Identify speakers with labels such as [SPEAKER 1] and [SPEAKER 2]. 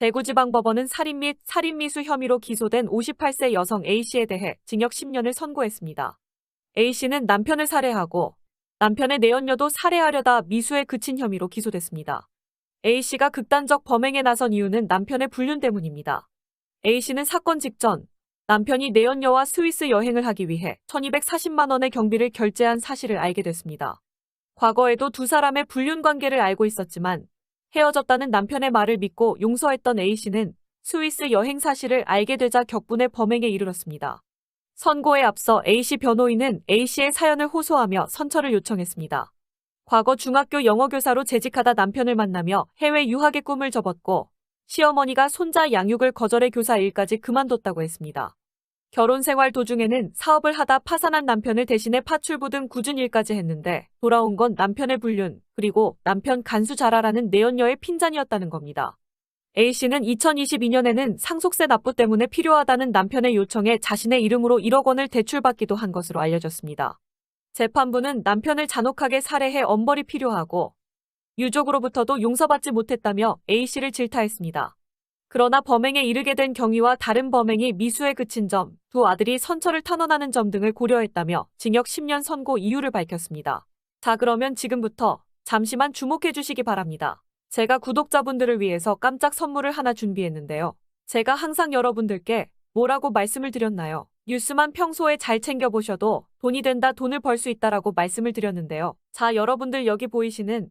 [SPEAKER 1] 대구지방법원은 살인 및 살인미수 혐의로 기소된 58세 여성 A씨에 대해 징역 10년을 선고했습니다. A씨는 남편을 살해하고 남편의 내연녀도 살해하려다 미수에 그친 혐의로 기소됐습니다. A씨가 극단적 범행에 나선 이유는 남편의 불륜 때문입니다. A씨는 사건 직전 남편이 내연녀와 스위스 여행을 하기 위해 1240만 원의 경비를 결제한 사실을 알게 됐습니다. 과거에도 두 사람의 불륜 관계를 알고 있었지만 헤어졌다는 남편의 말을 믿고 용서했던 A씨는 스위스 여행 사실을 알게 되자 격분의 범행에 이르렀습니다. 선고에 앞서 A씨 변호인은 A씨의 사연을 호소하며 선처를 요청했습니다. 과거 중학교 영어교사로 재직하다 남편을 만나며 해외 유학의 꿈을 접었고 시어머니가 손자 양육을 거절해 교사 일까지 그만뒀다고 했습니다. 결혼 생활 도중에는 사업을 하다 파산한 남편을 대신해 파출부 등 굳은 일까지 했는데 돌아온 건 남편의 불륜, 그리고 남편 간수 잘하라는 내연녀의 핀잔이었다는 겁니다. A씨는 2022년에는 상속세 납부 때문에 필요하다는 남편의 요청에 자신의 이름으로 1억 원을 대출받기도 한 것으로 알려졌습니다. 재판부는 남편을 잔혹하게 살해해 엄벌이 필요하고 유족으로부터도 용서받지 못했다며 A씨를 질타했습니다. 그러나 범행에 이르게 된 경위와 다른 범행이 미수에 그친 점, 두 아들이 선처를 탄원하는 점 등을 고려했다며 징역 10년 선고 이유를 밝혔습니다. 자, 그러면 지금부터 잠시만 주목해 주시기 바랍니다. 제가 구독자분들을 위해서 깜짝 선물을 하나 준비했는데요. 제가 항상 여러분들께 뭐라고 말씀을 드렸나요? 뉴스만 평소에 잘 챙겨보셔도 돈이 된다, 돈을 벌 수 있다라고 말씀을 드렸는데요. 자, 여러분들 여기 보이시는